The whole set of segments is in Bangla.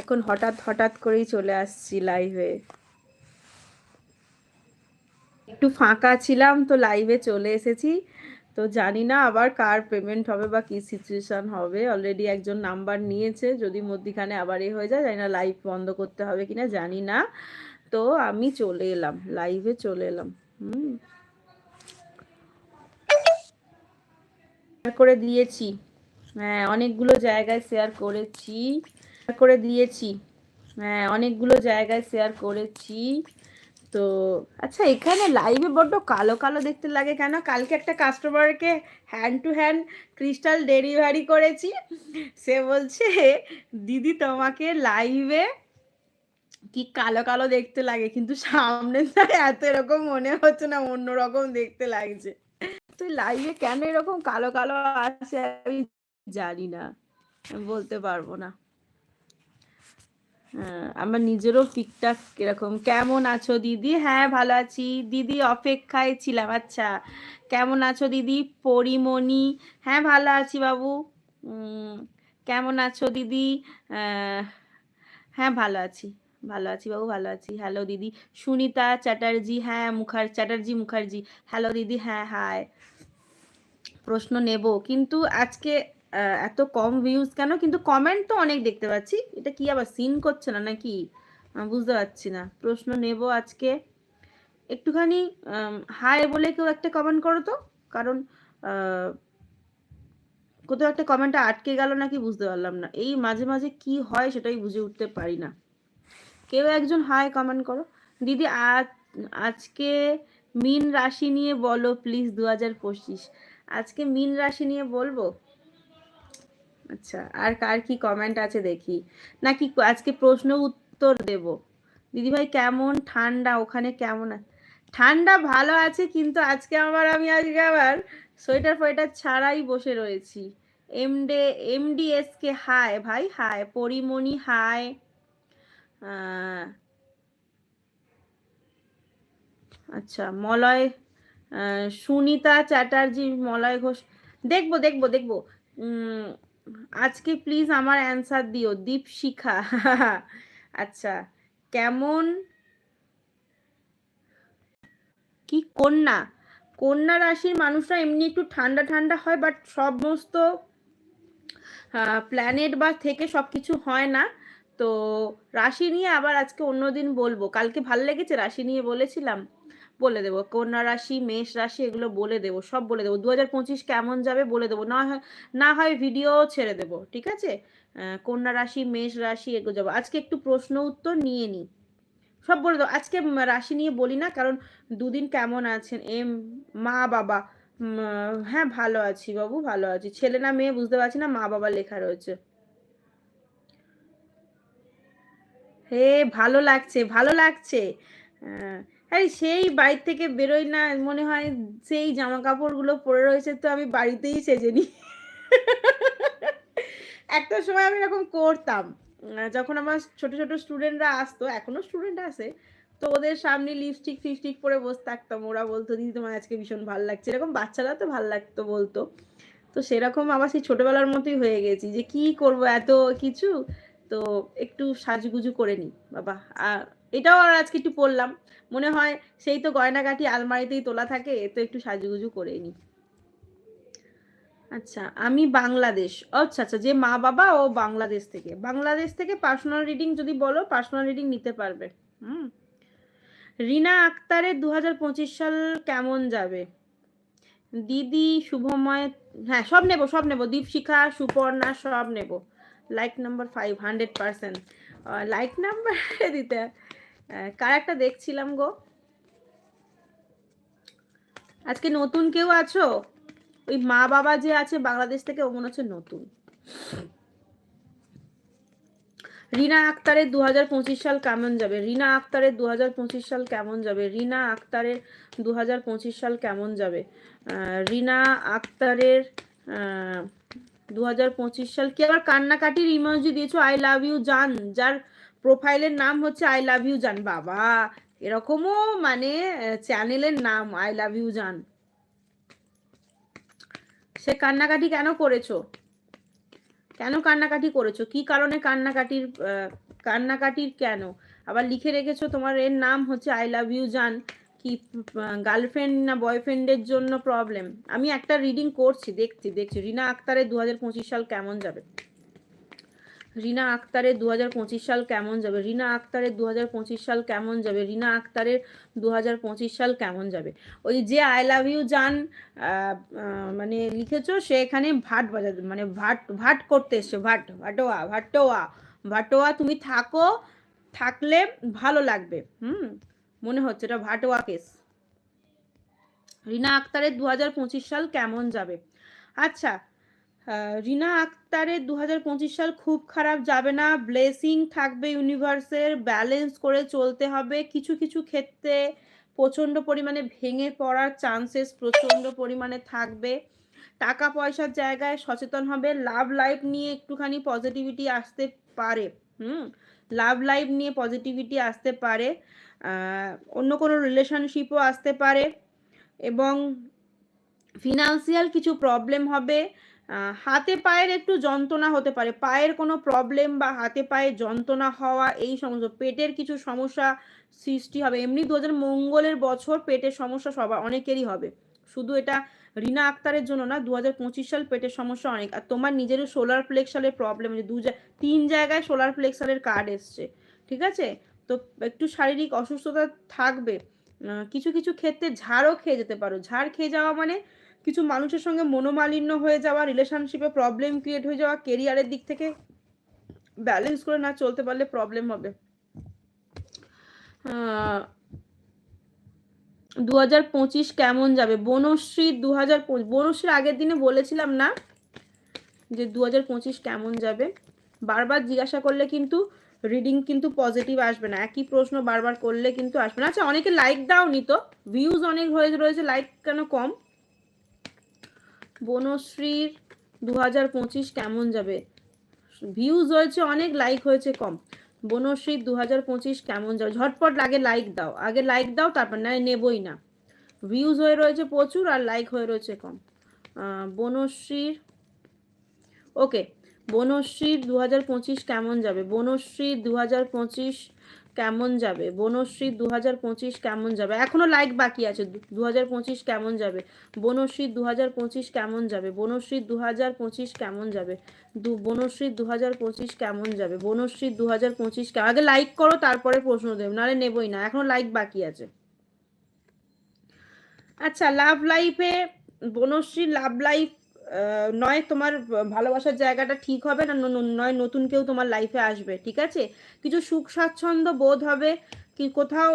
এখন হঠাৎ হঠাৎ করেই চলে আসছি লাইভে একটু ফাঁকা ছিলাম তো লাইভে চলে এসেছি। তো জানি না আবার কার পেমেন্ট হবে বা কি সিচুয়েশন হবে। অলরেডি একজন নাম্বার নিয়েছে, যদি মধ্যিখানে আবার এ হয়ে যায়, জানি না লাইভ বন্ধ করতে হবে কিনা, জানি না। তো আমি চলে এলাম লাইভে চলে এলাম। হুম। করে দিয়েছি। হ্যাঁ অনেকগুলো জায়গায় শেয়ার করেছি। করে দিয়েছি। হ্যাঁ অনেকগুলো জায়গায় শেয়ার করেছি। তো আচ্ছা এখানে লাইভে বড্ড কালো কালো দেখতে লাগে কেন? কালকে একটা কাস্টমারকে hand to hand crystal delivery করেছি। সে বলছে, দিদি, তোমাকে লাইভে কি কালো কালো দেখতে লাগে? কিন্তু সামনে এত এরকম মনে হচ্ছে না, অন্যরকম দেখতে লাগছে। তো লাইভে কেন এরকম কালো কালো আছে আমি জানি না বলতে পারব না। আমার নিজেরও ঠিকঠাক এরকম। কেমন আছো দিদি? হ্যাঁ ভালো আছি। দিদি অপেক্ষায় ছিলাম আচ্ছা। কেমন আছো দিদি? পরিমণি? হ্যাঁ ভালো আছি বাবু। কেমন আছো দিদি? হ্যাঁ ভালো আছি। ভালো আছি বাবু, ভালো আছি। হ্যালো দিদি। সুনিতা চ্যাটার্জি হ্যাঁ মুখার, চ্যাটার্জি, মুখার্জি। হ্যালো দিদি হ্যাঁ হাই। প্রশ্ন নেব। কিন্তু আজকে এত কম ভিউজ কেন? কিন্তু কমেন্ট তো অনেক দেখতে পাচ্ছি। এটা কি আবার সিন করছে না নাকি? বুঝতে পারছি না। প্রশ্ন নেব আজকে। একটুখানি হাই বলে কেউ একটা কমেন্ট করো তো। কারণ কোথাও একটা কমেন্টটা আটকে গেল নাকি বুঝতে পারলাম না। এই মাঝে মাঝে কি হয় সেটাই বুঝে উঠতে পারি না। কেউ একজন হাই কমেন্ট করো। দিদি, আজ, আজকে মিন রাশি নিয়ে বলো প্লিজ দু হাজার পঁচিশ। আজকে মিন রাশি নিয়ে বলব? আচ্ছা আর কার কি কমেন্ট আছে দেখি। নাকি আজকে প্রশ্ন উত্তর দেব? দিদিভাই, কেমন? ঠান্ডা, ওখানে কেমন ঠান্ডা ভালো আছে, কিন্তু আজকে আবার আমি আজকে আবার সোয়েটার ফোয়েটার ছাড়াই বসে রয়েছি। এমডে এমডিএস কে হাই ভাই হাই পরিমণি হাই আচ্ছা মলয় সুনিতা চ্যাটার্জি, মলয় ঘোষ। দেখব দেখব দেখব। আজকে প্লিজ আমার অ্যান্সার দিও, দীপশিখা। আচ্ছা কেমন? কি কন্যা? কন্যা রাশির মানুষরা এমনি একটু ঠান্ডা ঠান্ডা হয় বাট সমস্ত প্ল্যানেট বা থেকে সব কিছু হয় না। তো রাশি নিয়ে আবার আজকে অন্যদিন বলব। কালকে ভালো লেগেছে? রাশি নিয়ে বলেছিলাম। বলে দেবো। কন্যা রাশি, মেষ রাশি, এগুলো বলে দেবো, সব বলে দেবো। দু হাজার পঁচিশ কেমন যাবে বলে দেবো। না হয় না হয় ভিডিও ছেড়ে দেবো, ঠিক আছে? কন্যা রাশি, মেষ রাশি এগুলো যাব। আজকে একটু প্রশ্ন উত্তর নিয়ে নিই সব বলে দেবো। আজকে রাশি নিয়ে বলি না, কারণ দুদিন কেমন আছেন? এম, মা, বাবা হ্যাঁ ভালো আছি বাবু, ভালো আছি। ছেলে না মেয়ে বুঝতে পারছি না, মা, বাবা লেখা রয়েছে। হে, ভালো লাগছে ভালো লাগছে। আরে সেই বাড়ি থেকে বেরোই না, মনে হয় সেই জামা কাপড়গুলো পরে রয়েছে তো আমি বাড়িতেই সেজে নিই। একটা সময় আমি এরকম করতাম যখন আমার ছোট ছোট স্টুডেন্টরা আসতো, এখনও স্টুডেন্ট আসে তো ওদের সামনে লিপস্টিক ফিপস্টিক পরে বসে থাকতাম। ওরা বলতো, দিদি, তোমার আজকে ভীষণ ভালো লাগছে। এরকম বাচ্চারা তো ভালো লাগতো বলতো। তো সেরকম আবার সেই ছোটবেলার মতোই হয়ে গেছি যে, কি করব এত কিছু? তো একটু সাজুগুজু করে নিই, বাবা। আর এটাও আর আজকে একটু পড়লাম। মনে হয় সেই তো গয়নাগাটি আলমারিতেই তোলা থাকে তো একটু সাজুগুজু করে নিই আচ্ছা আমি বাংলাদেশ। আচ্ছা আচ্ছা যে মা বাবা, ও বাংলাদেশ থেকে। বাংলাদেশ থেকে পার্সোনাল রিডিং যদি বলো পার্সোনাল রিডিং নিতে পারবে। হুম। রিনা আক্তারের দু হাজার পঁচিশ সাল কেমন যাবে? দিদি, শুভময় হ্যাঁ সব নেব সব নেব। দীপশিখা, সুপর্ণা, সব নেব। Like number five hundred percent like number দিতে। কার একটা দেখছিলাম গো? আজকে নতুন কেউ আছো? ওই মা বাবা যে আছে বাংলাদেশ থেকে, ও মনে হচ্ছে নতুন। রিনা আক্তারের দু হাজার পঁচিশ সাল কেমন যাবে? রিনা আক্তারের দু হাজার পঁচিশ সাল কেমন যাবে? রিনা আক্তারের দু হাজার পঁচিশ সাল কেমন যাবে? রিনা আক্তারের দু হাজার পঁচিশ সাল কি আবার কান্নাকাটির ইমোজি দিয়েছ? আই লাভ ইউ জান, যার প্রোফাইলের নাম হচ্ছে আই লাভ ইউ জান, বাবা। এরকমও মানে চ্যানেলের নাম, আই লাভ ইউ জান। সে কান্নাকাটি কেন করেছ? কেন কান্নাকাটি করেছ? কি কারণে কান্নাকাটির কান্নাকাটির কেন? আবার লিখে রেখেছো তোমার এর নাম হচ্ছে আই লাভ ইউ জান, কি গার্লফ্রেন্ড না বয়ফ্রেন্ডের জন্য প্রবলেম? আমি একটা রিডিং করছি, দেখছি দেখছি। রিনা আক্তারের দু হাজার পঁচিশ সাল কেমন যাবে? রিনা আক্তারের দু হাজার পঁচিশ সাল কেমন যাবে? রিনা আক্তারের দু হাজার পঁচিশ সাল কেমন যাবে? রিনা আক্তারের দু হাজার পঁচিশ সাল কেমন যাবে? ওই যে আই লাভ ইউ জান মানে লিখেছো, সে এখানে ভাট বাজাতে মানে ভাট ভাট করতে এসছো। ভাট, ভাটোয়া ভাটোয়া ভাটোয়া, তুমি থাকো, থাকলে ভালো লাগবে। হুম, মনে হচ্ছে এটা ভাটোয়া কেস। রিনা আক্তারের দু হাজার পঁচিশ সাল কেমন যাবে? আচ্ছা রিনা আক্তারের দু পঁচিশ সাল খুব খারাপ যাবে না। ব্লেসিং থাকবে ইউনিভার্সের, ব্যালেন্স করে চলতে হবে। কিছু কিছু ক্ষেত্রে প্রচণ্ড পরিমাণে ভেঙে পড়ার চান্সেস প্রচণ্ড পরিমাণে থাকবে। টাকা পয়সার জায়গায় সচেতন হবে। লাভ লাইফ নিয়ে একটুখানি পজিটিভিটি আসতে পারে। হুম, লাভ লাইফ নিয়ে পজিটিভিটি আসতে পারে। অন্য কোনো রিলেশনশিপও আসতে পারে। এবং ফিনান্সিয়াল কিছু প্রবলেম হবে। হাতে পায়ের একটু যন্ত্রণা হতে পারে। পায়ের কোনো প্রবলেম বা হাতে পায়ে যন্ত্রণা হওয়া, এই সমস্ত পেটের কিছু সমস্যা সৃষ্টি হবে। এমনি দু হাজার মঙ্গলের বছর পেটের সমস্যা সবার, অনেকেরই হবে। শুধু এটা রিনা আক্তারের জন্য না দু হাজার পঁচিশ সাল পেটের সমস্যা অনেক। আর তোমার নিজেরও সোলার প্লেক্সালের প্রবলেম দু তিন জায়গায় সোলার প্লেক্সালের কার্ড এসছে। ঠিক আছে? তো একটু শারীরিক অসুস্থতা থাকবে। কিছু কিছু ক্ষেত্রে ঝাড়ও খেয়ে যেতে পারো। ঝাড় খেয়ে যাওয়া মানে কিছু মানুষের সঙ্গে মনোমালিন্য হয়ে যাওয়া রিলেশনশিপে প্রবলেম ক্রিয়েট হয়ে যাওয়া কেরিয়ারের দিক থেকে ব্যালেন্স করে না চলতে পারলে প্রবলেম হবে। দু হাজার পঁচিশ কেমন যাবে? বনশ্রী দু হাজার বনশ্রীর আগের দিনে বলেছিলাম না যে দু হাজার পঁচিশ কেমন যাবে? বারবার জিজ্ঞাসা করলে কিন্তু রিডিং কিন্তু পজিটিভ আসবে না। একই প্রশ্ন বারবার করলে কিন্তু আসবে না। আচ্ছা অনেকে লাইক দাও নি তো ভিউজ অনেক হয়ে রয়েছে লাইক কেন কম? বনশ্রীর দু হাজার পঁচিশ কেমন যাবে? ভিউজ হয়েছে অনেক লাইক হয়েছে কম। বনশ্রীর দু হাজার পঁচিশ কেমন যাবে? ঝটপট আগে লাইক দাও। আগে লাইক দাও, তারপর না, নেবই না। ভিউজ হয়ে রয়েছে প্রচুর আর লাইক হয়ে রয়েছে কম। বনশ্রীর ওকে বনশ্রীর দু হাজার পঁচিশ কেমন যাবে? বনশ্রীর দু হাজার পঁচিশ কেমন যাবে? বনশ্রী দু হাজার পঁচিশ কেমন যাবে? এখনও লাইক বাকি আছে, দু হাজার পঁচিশ কেমন যাবে? বনশ্রী দু হাজার পঁচিশ কেমন যাবে? বনশ্রী দু হাজার পঁচিশ কেমন যাবে? দু বনশ্রী দু হাজার পঁচিশ কেমন যাবে? বনশ্রী দু হাজার পঁচিশ আগে লাইক করো, তারপরে প্রশ্ন দেব, নাহলে নেবই না, এখনও লাইক বাকি আছে। আচ্ছা লাভ লাইফে বনশ্রী লাভ লাইফ নয় তোমার ভালোবাসার জায়গাটা ঠিক হবে না নয় নতুন কেউ তোমার লাইফে আসবে, ঠিক আছে? কিছু সুখ স্বাচ্ছন্দ্য বোধ হবে কি কোথাও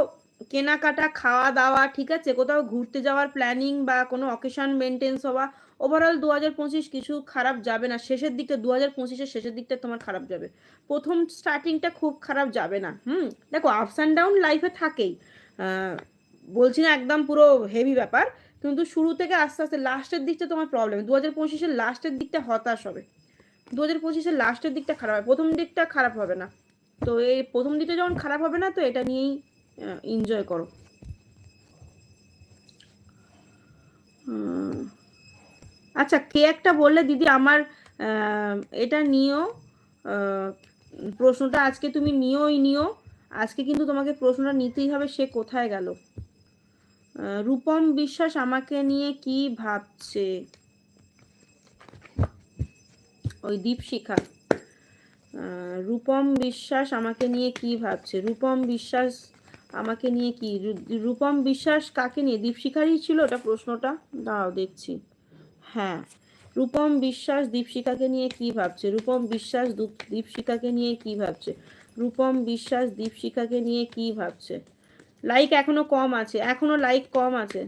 কেনাকাটা, খাওয়া দাওয়া, ঠিক আছে? কোথাও ঘুরতে যাওয়ার প্ল্যানিং বা কোনো অকেশন মেনটেন্স হওয়া ওভারঅল দু হাজার পঁচিশ কিছু খারাপ যাবে না, শেষের দিকটা দু হাজার পঁচিশের শেষের দিকটা তোমার খারাপ যাবে। প্রথম স্টার্টিংটা খুব খারাপ যাবে না, হুম? দেখো আপস অ্যান্ড ডাউন লাইফে থাকেই বলছি না একদম পুরো হেভি ব্যাপার কিন্তু শুরু থেকে আস্তে আস্তে লাস্টের দিকটা তোমার প্রবলেম দু হাজার পঁচিশের লাস্টের দিকটা হতাশ হবে। দু হাজার পঁচিশের লাস্টের দিকটা খারাপ হবে। প্রথম দিকটা খারাপ হবে না। তো এই প্রথম দিকটা যখন খারাপ হবে না, তো এটা নিয়েই এনজয় করো। আচ্ছা কে একটা বললে, দিদি, আমার এটা নিও প্রশ্নটা আজকে তুমি নিওই নিও। আজকে কিন্তু তোমাকে প্রশ্নটা নিতেই হবে, সে কোথায় গেল? রূপম বিশ্বাস আমাকে নিয়ে কি ভাবছে? ওই দীপশিখা। রূপম বিশ্বাস আমাকে নিয়ে কি ভাবছে? রূপম বিশ্বাস আমাকে নিয়ে কি? রূপম বিশ্বাস কাকে নিয়ে? দীপশিখারই ছিল ওটা প্রশ্নটা? দাঁড়াও, দেখছি। হ্যাঁ রূপম বিশ্বাস দীপশিখাকে নিয়ে কি ভাবছে? রূপম বিশ্বাস দীপশিখাকে নিয়ে কি ভাবছে? রূপম বিশ্বাস দীপশিখাকে নিয়ে কি ভাবছে? লাইক এখনও কম আছে, এখনও লাইক কম আছে।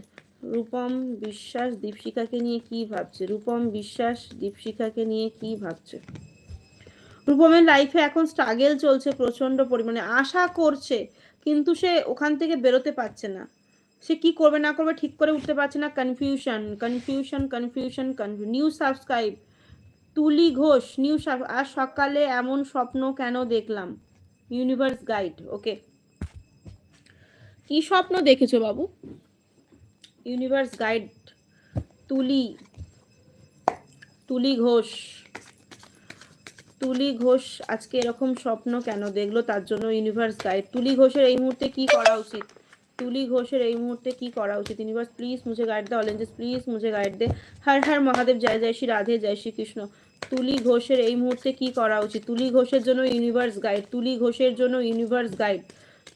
রূপম বিশ্বাস দীপশিখাকে নিয়ে কি ভাবছে? রূপম বিশ্বাস দীপশিখাকে নিয়ে কি ভাবছে? রূপমের লাইফে এখন স্ট্রাগেল চলছে প্রচণ্ড পরিমাণে, আশা করছে, কিন্তু সে ওখান থেকে বেরোতে পারছে না। সে কি করবে না করবে ঠিক করে উঠতে পারছে না। Confusion confusion confusion কনফিউ new subscribe Tuli Ghosh new আর সকালে এমন স্বপ্ন কেন দেখলাম? ইউনিভার্স গাইড ওকে কি স্বপ্ন দেখেছ বাবু? ইউনিভার্স গাইড তুলি তুলি ঘোষ তুলি ঘোষ আজকে এরকম স্বপ্ন কেন দেখল? তার জন্য ইউনিভার্স গাইড তুলি ঘোষের এই মুহূর্তে কি করা উচিত? তুলি ঘোষের এই মুহূর্তে কি করা উচিত? ইউনিভার্স প্লিজ মুঝে গাইড দে অলেঞ্জেস প্লিজ মুঝে গাইড দে হর হর মহাদেব, জয় জয় শ্রী রাধে, জয় শ্রী কৃষ্ণ। তুলি ঘোষের এই মুহূর্তে কি করা উচিত? তুলি ঘোষের জন্য ইউনিভার্স গাইড তুলি ঘোষের জন্য ইউনিভার্স গাইড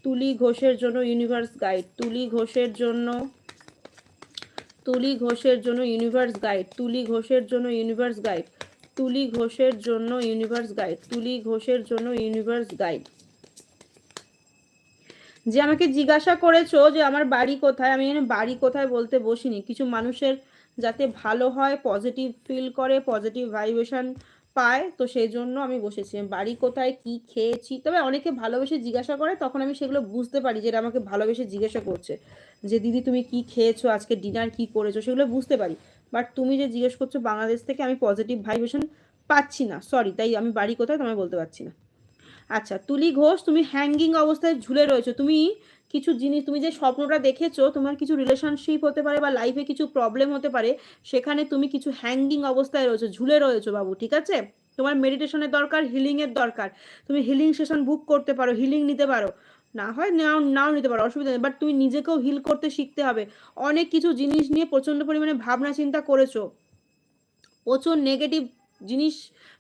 তুলি ঘোষের জন্য ইউনিভার্স গাইড তুলি ঘোষের জন্য, তুলি ঘোষের জন্য ইউনিভার্স গাইড তুলি ঘোষের জন্য ইউনিভার্স গাইড তুলি ঘোষের জন্য ইউনিভার্স গাইড তুলি ঘোষের জন্য ইউনিভার্স গাইড যে আমাকে জিজ্ঞাসা করেছ যে আমার বাড়ি কোথায়, আমি এখানে বাড়ি কোথায় বলতে বসিনি। কিছু মানুষের যাতে ভালো হয় পজিটিভ ফিল করে পজিটিভ ভাইব্রেশন পায়, তো সেই জন্য আমি বসেছি। বাড়ি কোথায়, কি খেয়েছি, তবে অনেকে ভালোবেসে জিজ্ঞাসা করে, তখন আমি সেগুলো বুঝতে পারি যেটা আমাকে ভালোবেসে জিজ্ঞাসা করছে যে, দিদি, তুমি কি খেয়েছো? আজকে ডিনার কি করেছ? সেগুলো বুঝতে পারি। বাট তুমি যে জিজ্ঞেস করছ, বাংলাদেশ থেকে আমি পজিটিভ ভাইব্রেশন পাচ্ছি না। সরি তাই আমি বাড়ি কোথায় তোমায় বলতে পারছি না। আচ্ছা তুলি ঘোষ, তুমি হ্যাঙ্গিং অবস্থায় ঝুলে রয়েছো। তুমি কিছু জিনিস তুমি যে স্বপ্নটা দেখেছ, তোমার কিছু রিলেশনশিপ হতে পারে বা লাইফে কিছু প্রবলেম হতে পারে, সেখানে তুমি কিছু হ্যাঙ্গিং অবস্থায় রয়েছো, ঝুলে রয়েছো বাবু, ঠিক আছে? তোমার মেডিটেশনের দরকার হিলিংয়ের দরকার। তুমি হিলিং সেশন বুক করতে পারো হিলিং নিতে পারো। না হয় নাও নাও নিতে পারো, অসুবিধা নেই বাট তুমি নিজেকেও হিল করতে শিখতে হবে। অনেক কিছু জিনিস নিয়ে প্রচণ্ড পরিমাণে ভাবনা চিন্তা করেছ। প্রচুর নেগেটিভ জিনিস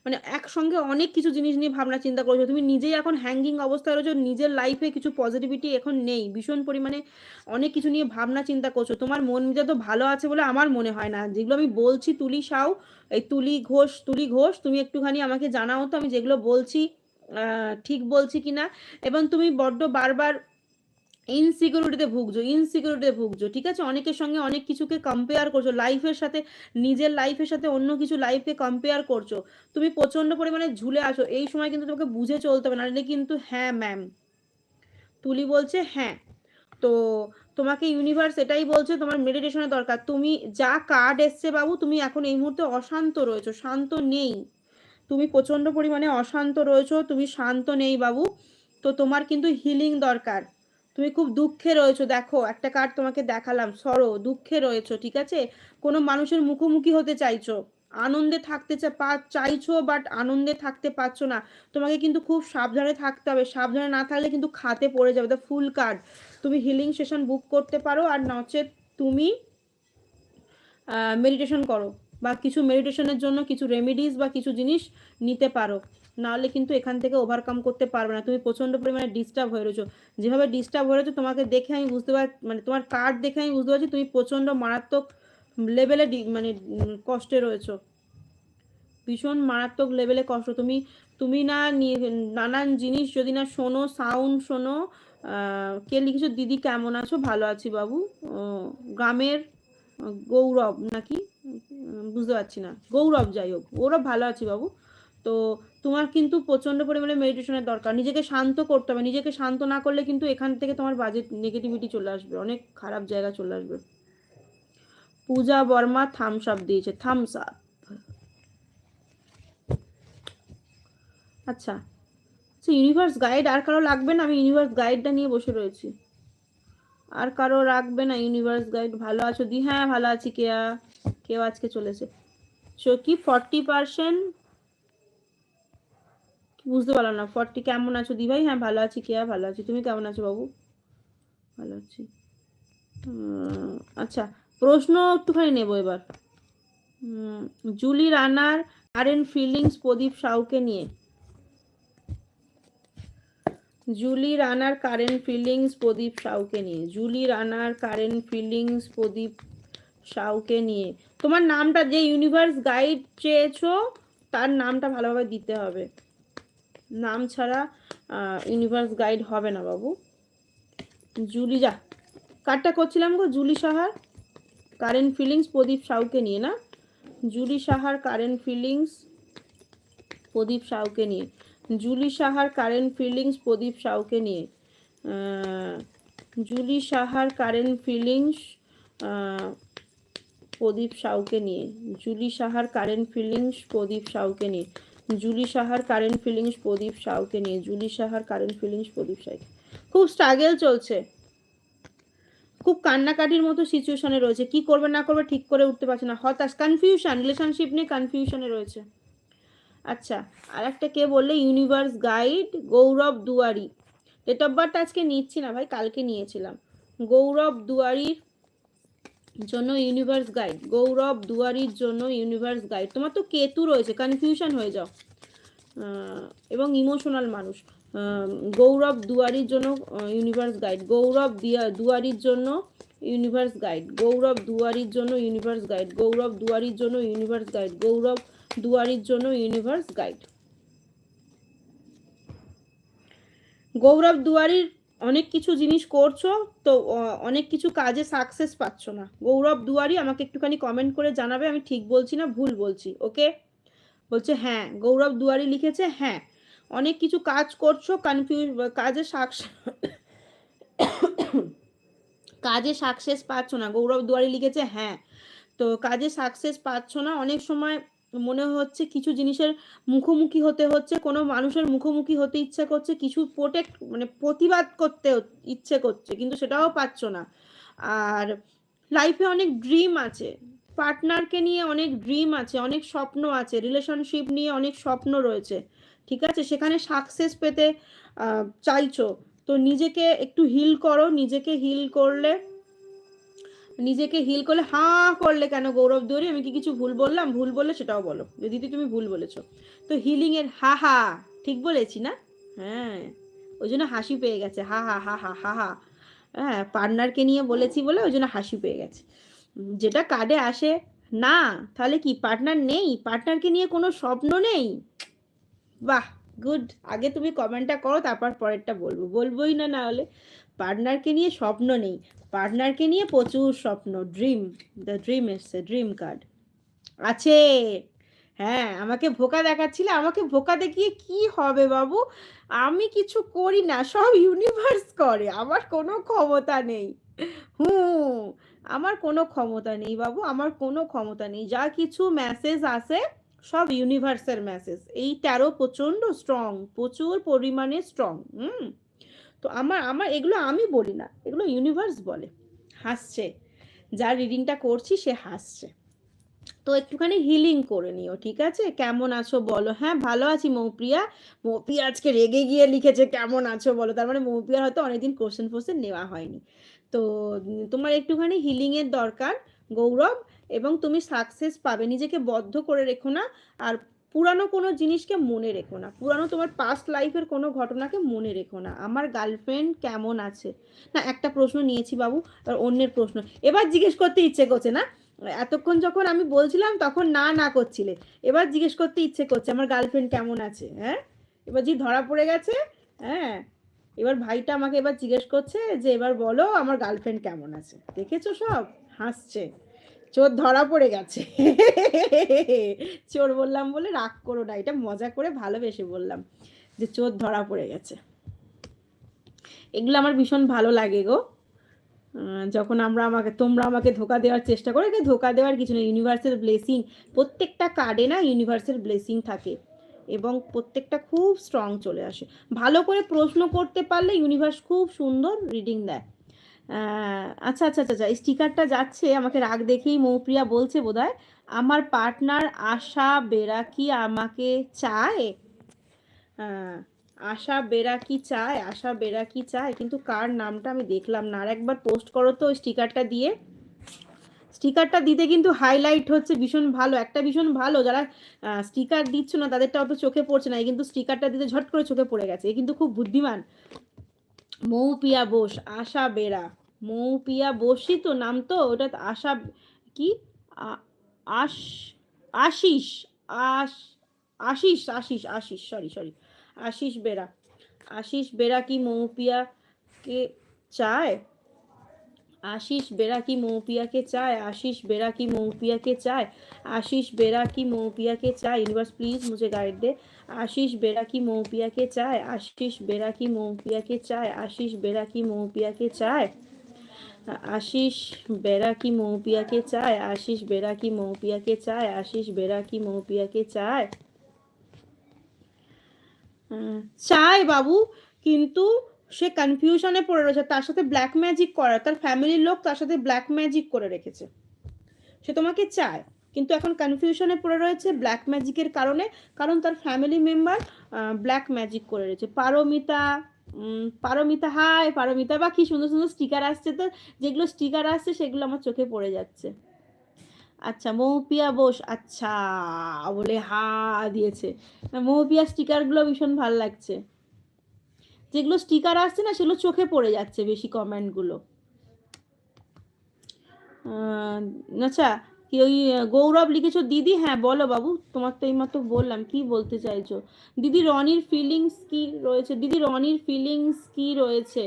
মানে একসঙ্গে অনেক কিছু জিনিস নিয়ে ভাবনা চিন্তা করছ। তুমি নিজেই এখন হ্যাঙ্গিং অবস্থায় রয়েছো, নিজের লাইফে কিছু পজিটিভিটি এখন নেই। ভীষণ পরিমাণে অনেক কিছু নিয়ে ভাবনা চিন্তা করছ। তোমার মন মেজাজ তো ভালো আছে বলে আমার মনে হয় না। যেগুলো আমি বলছি, তুলি সাউ, এই তুলি ঘোষ তুলি ঘোষ, তুমি একটুখানি আমাকে জানাও তো আমি যেগুলো বলছি ঠিক বলছি কিনা। এবং তুমি বড্ড বারবার ইনসিকিউরিটিতে ভুগছো ইনসিকিউরিটিতে ভুগছো, ঠিক আছে? অনেকের সঙ্গে অনেক কিছুকে কম্পেয়ার করছ লাইফের সাথে, নিজের লাইফের সাথে অন্য কিছু লাইফকে কম্পেয়ার করছ। তুমি প্রচণ্ড পরিমাণে ঝুলে আসো এই সময় কিন্তু তোমাকে বুঝে চলতে হবে, নাহলে কিন্তু হ্যাঁ ম্যাম তুলি বলছে হ্যাঁ। তো তোমাকে ইউনিভার্স এটাই বলছে, তোমার মেডিটেশনের দরকার। তুমি যা কার্ড এসছে বাবু, তুমি এখন এই মুহূর্তে অশান্ত রয়েছো, শান্ত নেই। তুমি প্রচণ্ড পরিমাণে অশান্ত রয়েছো, তুমি শান্ত নেই বাবু। তো তোমার কিন্তু হিলিং দরকার। তুমি খুব দুঃখে রয়েছো, দেখো, একটা কার্ড তোমাকে দেখালাম, সরো, দুঃখে রয়েছো, ঠিক আছে? কোনো মানুষের মুখোমুখি হতে চাইছো, আনন্দে থাকতে চাইছো বাট আনন্দে থাকতে পারছ না। তোমাকে কিন্তু খুব সাবধানে থাকতে হবে, সাবধানে না থাকলে কিন্তু খাতে পড়ে যাবে দ্য ফুল কার্ড তুমি হিলিং সেশন বুক করতে পারো, আর নচেত তুমি মেডিটেশন করো। বা কিছু মেডিটেশনের জন্য কিছু রেমিডিস বা কিছু জিনিস নিতে পারো। নাহলে কিন্তু এখান থেকে ওভারকাম করতে পারবে না। তুমি প্রচণ্ড পরিমাণে ডিস্টার্ব হয়ে রয়েছো। যেভাবে ডিস্টার্ব হয়ে রয়েছো, তোমাকে দেখে আমি বুঝতে পার মানে তোমার কার্ড দেখে আমি বুঝতে পারছি তুমি প্রচণ্ড মারাত্মক লেভেলে মানে কষ্টে রয়েছো। ভীষণ মারাত্মক লেভেলে কষ্ট। তুমি তুমি না নানান জিনিস যদি না শোনো সাউন্ড শোনো কে লিখেছো? দিদি কেমন আছো? ভালো আছি বাবু। গ্রামের গৌরব নাকি? বুঝতে পারছি না। গৌরব যাই হোক গৌরব ভালো আছি বাবু। তো তোমার কিন্তু প্রচণ্ড পরিমাণে মেডিটেশনের দরকার। নিজেকে শান্ত করতে হবে। নিজেকে শান্ত না করলে কিন্তু এখান থেকে তোমার বাজেট নেগেটিভিটি চলে আসবে। অনেক খারাপ জায়গা চলে আসবে। পূজা বর্মা থামস আপ দিয়েছে। থামস আপ আচ্ছা। আচ্ছা ইউনিভার্স গাইড আর কারও লাগবে না? আমি ইউনিভার্স গাইডটা নিয়ে বসে রয়েছি। আর কারও রাখবে না ইউনিভার্স গাইড ভালো আছো দি? হ্যাঁ ভালো আছি কেয়া। কেউ আজকে চলেছে। সো কি ফর্টি পার্সেন্ট বুঝতে পারলাম না ফর্টি কেমন আছো? দি ভাই হ্যাঁ ভালো আছি, কেয়া, ভালো আছি। তুমি কেমন আছো বাবু? ভালো আছি। আচ্ছা প্রশ্ন একটুখানি নেব এবার। জুলি রানার কারেন্ট ফিলিংস প্রদীপ সাউকে নিয়ে। জুলি রানার কারেন্ট ফিলিংস প্রদীপ সাউকে নিয়ে। জুলি রানার কারেন্ট ফিলিংস প্রদীপ সাউকে নিয়ে। তোমার নামটা, যে ইউনিভার্স গাইড চেয়েছো, তার নামটা ভালোভাবে দিতে হবে। নাম ছাড়া ইউনিভার্স গাইড হবে না বাবু। জুলি, যা। কারটা করছিলাম গো, জুলি সাহার। কারেন্ট ফিলিংস প্রদীপ সাউকে নিয়ে, না? জুলি সাহার কারেন্ট ফিলিংস প্রদীপ সাউকে নিয়ে। জুলি সাহার কারেন্ট ফিলিংস প্রদীপ সাউকে নিয়ে। জুলি সাহার কারেন্ট ফিলিংস প্রদীপ সাউকে নিয়ে। জুলি সাহার কারেন্ট ফিলিংস প্রদীপ সাউকে নিয়ে। জুলি সাহার কারেন্ট ফিলিংস প্রদীপ সাউকে নিয়ে। জুলি সাহার কারেন্ট ফিলিংস প্রদীপ সাউকে। খুব স্ট্রাগেল চলছে। খুব কান্নাকাটির মতো সিচুয়েশনে রয়েছে। কি করবে, না করবে ঠিক করে উঠতে পারছে না। হতাশ কনফিউশন রিলেশনশিপ নিয়ে কনফিউশনে রয়েছে। আচ্ছা আর একটা কে বললে? Universe guide Gourab Duari. Date of birth আজকে নিচ্ছি না ভাই, কালকে নিয়েছিলাম। গৌরব দুয়ারির জন্য ইউনিভার্স গাইড গৌরব দুয়ারির জন্য ইউনিভার্স গাইড তোমার তো কেতু রয়েছে কনফিউশন হয়ে যাও। এবং ইমোশনাল মানুষ। গৌরব দুয়ারির জন্য ইউনিভার্স গাইড গৌরব দিয়া- দুয়ারির জন্য ইউনিভার্স গাইড গৌরব দুয়ারির জন্য ইউনিভার্স গাইড গৌরব দুয়ারির জন্য ইউনিভার্স গাইড গৌরব দুয়ারির জন্য ইউনিভার্স গাইড গৌরব দুয়ারির অনেক কিছু জিনিস করছ, তো অনেক কিছু কাজে সাকসেস পাচ্ছ না। গৌরব দুয়ারি আমাকে একটুখানি কমেন্ট করে জানাবে, আমি ঠিক বলছি না, ভুল বলছি ওকে বলছে হ্যাঁ গৌরব দুয়ারি লিখেছে হ্যাঁ। অনেক কিছু কাজ করছ কনফিউজ কাজে সাকসেস কাজে সাকসেস পাচ্ছ না। গৌরব দুয়ারি লিখেছে হ্যাঁ। তো, কাজে সাকসেস পাচ্ছ না, অনেক সময় মনে হচ্ছে কিছু জিনিসের মুখোমুখি হতে হচ্ছে, কোনো মানুষের মুখোমুখি হতে ইচ্ছে করছে, কিছু প্রোটেক্ট মানে প্রতিবাদ করতে ইচ্ছে করছে, কিন্তু সেটাও পাচ্ছ না। আর লাইফে অনেক ড্রিম আছে পার্টনারকে নিয়ে অনেক ড্রিম আছে, অনেক স্বপ্ন আছে রিলেশনশিপ নিয়ে অনেক স্বপ্ন রয়েছে, ঠিক আছে? সেখানে সাকসেস পেতে চাইছো, তো নিজেকে একটু হিল করো, নিজেকে হিল করলে নিজেকে হিল করলে, হাঁ করলে কেন গৌরব দৌড়ি? আমি কি কিছু ভুল বললাম? ভুল বললে সেটাও বলো। যে দিদি তুমি ভুল বলেছ। তো হিলিং এর হা হা, ঠিক বলেছি না? হ্যাঁ। ওই জন্য হাসি পেয়ে গেছে। হা হা হা হা হা হা। হ্যাঁ পার্টনারকে নিয়ে বলেছি বলে ওই জন্য হাসি পেয়ে গেছে। যেটা কার্ডে আসে, না, তাহলে কি পার্টনার নেই? পার্টনারকে নিয়ে কোনো স্বপ্ন নেই? বাহ, গুড। আগে তুমি কমেন্টটা করো, তারপর পরেরটা বলব। বলবোই না না হলে। পার্টনারকে নিয়ে স্বপ্ন নেই। পার্টনারকে নিয়ে প্রচুর স্বপ্ন। ড্রিম, দ্য ড্রিম এসছে ড্রিম কার্ড। আছে। হ্যাঁ আমাকে ভোকা দেখাচ্ছিলে। আমাকে ভোকা দেখিয়ে কি হবে বাবু? আমি কিছু করি না। সব ইউনিভার্স করে। আমার কোনো ক্ষমতা নেই। হুম, আমার কোনো ক্ষমতা নেই বাবু। আমার কোনো ক্ষমতা নেই। যা কিছু মেসেজ আসে, সব ইউনিভার্সের মেসেজ এই ট্যারো প্রচণ্ড স্ট্রং প্রচুর পরিমাণে স্ট্রং হুম। তো আমার আমার এগুলো আমি বলি না, এগুলো ইউনিভার্স বলে। হাসছে, যার রিডিংটা করছি সে হাসছে। তো একটুখানি হিলিং করে নিও, ঠিক আছে? কেমন আছো বলো? হ্যাঁ ভালো আছি মৌপ্রিয়া। মৌপ্রিয়া আজকে রেগে গিয়ে লিখেছে, কেমন আছো বলো? তার মানে মৌপ্রিয়ার হয়তো অনেকদিন কোশ্চেন ফোশ্চেন নেওয়া হয়নি। তো তোমার একটুখানি হিলিংয়ের দরকার, গৌরব, এবং তুমি সাকসেস পাবে। নিজেকে বদ্ধ করে রেখো না, আর পুরানো কোনো জিনিসকে মনে রেখো না। পুরানো তোমার পাস্ট লাইফের কোনো ঘটনাকে মনে রেখো না। আমার গার্লফ্রেন্ড কেমন আছে? না, একটা প্রশ্ন নিয়েছি বাবু, আর অন্যের প্রশ্ন। এবার জিজ্ঞেস করতে ইচ্ছে করছে না? এতক্ষণ যখন আমি বলছিলাম তখন না না করছিলে। এবার জিজ্ঞেস করতে ইচ্ছে করছে, আমার গার্লফ্রেন্ড কেমন আছে? হ্যাঁ? এবার যে ধরা পড়ে গেছে হ্যাঁ? এবার ভাইটা আমাকে এবার জিজ্ঞেস করছে যে, এবার বলো, আমার গার্লফ্রেন্ড কেমন আছে? দেখেছ সব? হাসছে। চোর ধরা পড়ে গেছে। চোর বললাম বলে রাগ করো না, এটা মজা করে ভালোবেসে বললাম যে চোর ধরা পড়ে গেছে। এগুলো আমার ভীষণ ভালো লাগে গো। যখন আমরা আমাকে, তোমরা আমাকে ধোকা দেওয়ার চেষ্টা করো, একে ধোকা দেওয়ার কিছু না ইউনিভার্সাল ব্লেসিং প্রত্যেকটা কার্ডে না ইউনিভার্সাল ব্লেসিং থাকে এবং প্রত্যেকটা খুব স্ট্রং চলে আসে। ভালো করে প্রশ্ন করতে পারলে ইউনিভার্স খুব সুন্দর রিডিং দেয়। আচ্ছা আচ্ছা আচ্ছা আচ্ছা এই স্টিকারটা যাচ্ছে, আমাকে রাগ দেখেই মৌপ্রিয়া বলছে বোধহয়, আমার পার্টনার আশা বেরা কি আমাকে চায়। আশা বেরা কি চায়, আশা বেরা কি চায়, কিন্তু কার নামটা আমি দেখলাম না। আর একবার পোস্ট করো তো স্টিকারটা দিয়ে। স্টিকারটা দিতে কিন্তু হাইলাইট হচ্ছে ভীষণ ভালো, একটা ভীষণ ভালো, যারা স্টিকার দিচ্ছ না, তাদেরটা অত চোখে পড়ছে না কিন্তু স্টিকারটা দিতে ঝট করে চোখে পড়ে গেছে, এ কিন্তু খুব বুদ্ধিমান। মৌপিয়া বোস, আশা বেরা। মৌপিয়া বসিত নাম তো, ওটা আশা কি? আশ, আশিস আশ, আশিস আশিস আশিস সরি সরি আশিস বেড়া আশিস বেড়া কি মৌপিয়াকে চায়? আশিস বেড়া কি মৌপিয়াকে চায়? আশিস বেড়া কি মৌপিয়াকে চায়? আশিস বেড়া কি মৌপিয়াকে চায়? ইউনিভার্স প্লিজ মুঝে গাইড দে। আশিস বেড়া কি মৌপিয়াকে চায়? আশিস বেড়া কি মৌপিয়াকে চায়? আশিস বেড়া কি মৌপিয়াকে চায়? আশিস বেড়াকি মৌপিয়াকে চায়? আশিস বেড়াকি মৌপিয়াকে চায়? আশিস বেড়াকি মৌপিয়াকে চায়? চায় বাবু, কিন্তু সে কনফিউশনে পড়ে রয়েছে। তার সাথে ব্ল্যাক ম্যাজিক করা। তার ফ্যামিলির লোক তার সাথে ব্ল্যাক ম্যাজিক করে রেখেছে। সে তোমাকে চায়, কিন্তু এখন কনফিউশনে পড়ে রয়েছে ব্ল্যাক ম্যাজিকের কারণে। কারণ তার ফ্যামিলি মেম্বার ব্ল্যাক ম্যাজিক করে রয়েছে পারমিতা পারমিতা, হাই, পারমিতা, বা কি সুন্দর সুন্দর স্টিকার আসছে তো, যেগুলো স্টিকার আসছে, সেগুলো আমার চোখে পড়ে যাচ্ছে। আচ্ছা মৌপিয়া বোস আচ্ছা বলে হা দিয়েছে। মৌপিয়া স্টিকারগুলো ভীষণ ভালো লাগছে। যেগুলো স্টিকার আসছে না, সেগুলো চোখে পড়ে যাচ্ছে বেশি কমেন্টগুলো আচ্ছা কি ওই গৌরব লিখেছো, দিদি হ্যাঁ বলো বাবু, তোমার তো এইমাত্র বললাম, কি বলতে চাইছো? দিদি, রনির ফিলিংস কি রয়েছে? দিদি, রনির ফিলিংস কি রয়েছে?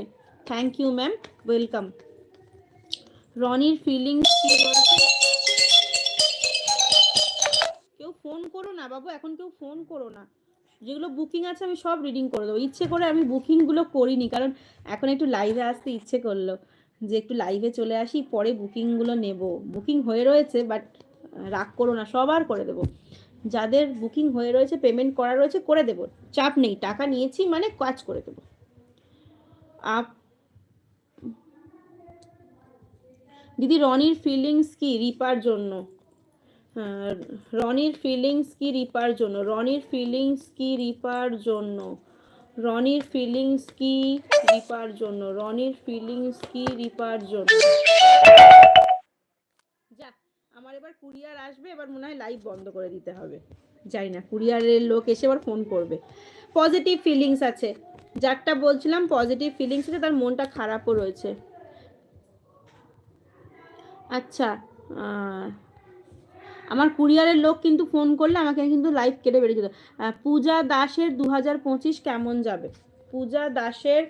থ্যাংক ইউ ম্যাম ওয়েলকাম রনির ফিলিংস কি রয়েছে? কেউ ফোন করো না বাবু, এখন কেউ ফোন করো না। যেগুলো বুকিং আছে, আমি সব রিডিং করে দেবো। ইচ্ছে করে আমি বুকিংগুলো করিনি, কারণ এখন একটু লাইভে আসতে ইচ্ছে করল। যে একটু লাইভে চলে আসি, পরে বুকিংগুলো নেব। বুকিং হয়ে রয়েছে বাট রাগ করো না সবার করে দেবো। যাদের বুকিং হয়ে রয়েছে পেমেন্ট করা রয়েছে, করে দেবো। চাপ নেই, টাকা নিয়েছি মানে কাজ করে দেবো। আপ দিদি, রনির ফিলিংস কি রিপার জন্য? রনির ফিলিংস কি রিপার জন্য? রনির ফিলিংস কি রিপার জন্য? রনির ফিলিংস কি রিপার জন্য? রনির ফিলিংস কি রিপার জন্য? যা আমার এবার কুরিয়ার আসবে, এবার মনে হয় লাইভ বন্ধ করে দিতে হবে। যাই না, কুরিয়ারের লোক এসে এবার ফোন করবে। পজিটিভ ফিলিংস আছে। যারটা বলছিলাম পজিটিভ ফিলিংস আছে, তার মনটা খারাপও রয়েছে। আচ্ছা আমার কুরিয়ারের লোক কিন্তু ফোন করলে আমাকে কিন্তু লাইভ কেটে বেরিয়ে যেত। পূজা দাসের দু হাজার পঁচিশ কেমন যাবে? পূজা দাসের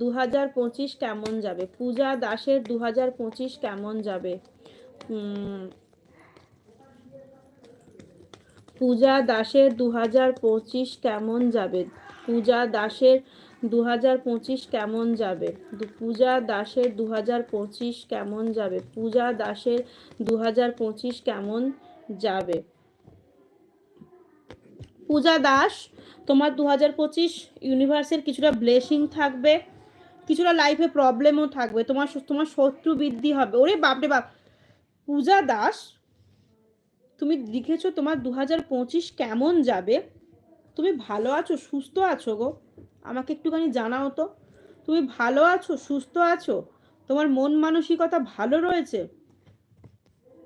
দু হাজার পঁচিশ কেমন যাবে? পূজা দাসের দু হাজার পঁচিশ কেমন যাবে? পূজা দাসের দু হাজার পঁচিশ কেমন যাবে? পূজা দাসের দু হাজার পঁচিশ কেমন যাবে? পূজা দাসের দু হাজার পঁচিশ কেমন যাবে? পূজা দাসের দু হাজার পঁচিশ কেমন যাবে? পূজা দাস, তোমার দু হাজার পঁচিশ ইউনিভার্সের কিছুটা ব্লেসিং থাকবে, কিছুটা লাইফে প্রবলেমও থাকবে, তোমার তোমার শত্রু বৃদ্ধি হবে। ওরে বাপরে বাপ! পূজা দাস, তুমি লিখেছো তোমার দু হাজার পঁচিশ কেমন যাবে? তুমি ভালো আছো, সুস্থ আছো গো। আমাকে একটুখানি জানাও তো। তুমি ভালো আছো, সুস্থ আছো? তোমার মন মানসিকতা ভালো রয়েছে?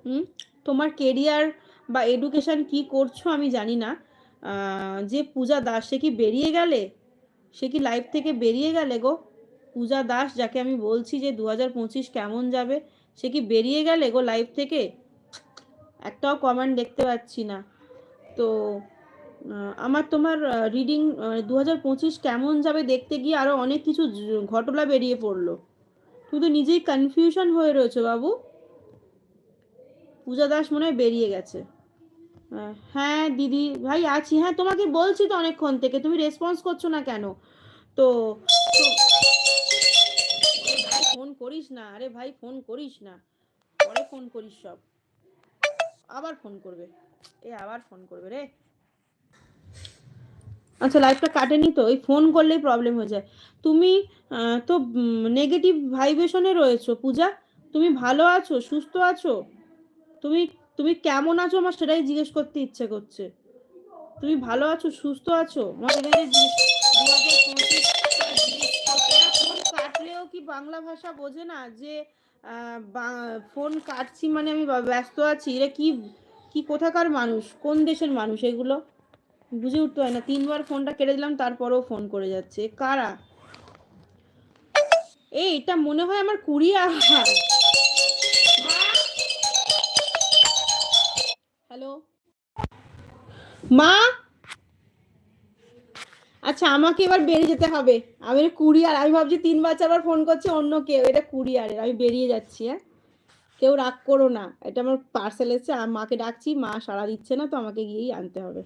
হুম? তোমার কেরিয়ার বা এডুকেশন কি করছ আমি জানি না। যে পূজা দাস, সে কি বেরিয়ে গেলে? সে কি লাইফ থেকে বেরিয়ে গেলে গো? পূজা দাস, যাকে আমি বলছি যে দু হাজার পঁচিশ কেমন যাবে, সে কি বেরিয়ে গেলে গো লাইফ থেকে? একটাও কমেন্ট দেখতে পাচ্ছি না। তো আমার তোমার রিডিং দু হাজার পঁচিশ কেমন যাবে দেখতে গিয়ে আরও অনেক কিছু ঘটনা বেরিয়ে পড়ল। তুমি তো নিজেই কনফিউশন হয়ে রয়েছে বাবু। পূজা দাস মনে হয় বেরিয়ে গেছে। হ্যাঁ দিদি, ভাই আছি। হ্যাঁ তোমাকে বলছি তো অনেকক্ষণ থেকে, তুমি রেসপন্স করছ না কেন? তো ফোন করিস না। আরে ভাই ফোন করিস না। পরে ফোন করিস সব। আবার ফোন করবে। এ আবার ফোন করবে রে। আচ্ছা লাইফটা কাটেনি তো? এই ফোন করলেই প্রবলেম হয়ে যায়। তুমি তো নেগেটিভ ভাইব্রেশনে রয়েছো, পূজা। তুমি ভালো আছো, সুস্থ আছো? তুমি তুমি কেমন আছো আমার সেটাই জিজ্ঞেস করতে ইচ্ছে করছে। তুমি ভালো আছো, সুস্থ আছো? আমার এখানে জিজ্ঞেস- 2025 এরা ফোন কাটলেও কি বাংলা ভাষা বোঝে না যে ফোন কাটছি মানে আমি ব্যস্ত আছি? এরা কি কি কোথাকার মানুষ? কোন দেশের মানুষ এগুলো? বুঝে উঠতে হয় না। তিনবার ফোনটা কেটে দিলাম, তারপরেও ফোন করে যাচ্ছে। কারা? এই, এটা মনে হয় আমার কুড়িয়ার হ্যালো? মা? আচ্ছা আমাকে এবার বেরিয়ে যেতে হবে। আমি কুরিয়ার আমি ভাবছি তিনবার চারবার ফোন করছে অন্য কেউ। এটা কুরিয়ারের আমি বেরিয়ে যাচ্ছি হ্যাঁ? কেউ রাগ করো না। এটা আমার পার্সেল এসেছে মাকে ডাকছি, মা সাড়া দিচ্ছে না, তো আমাকে গিয়েই আনতে হবে।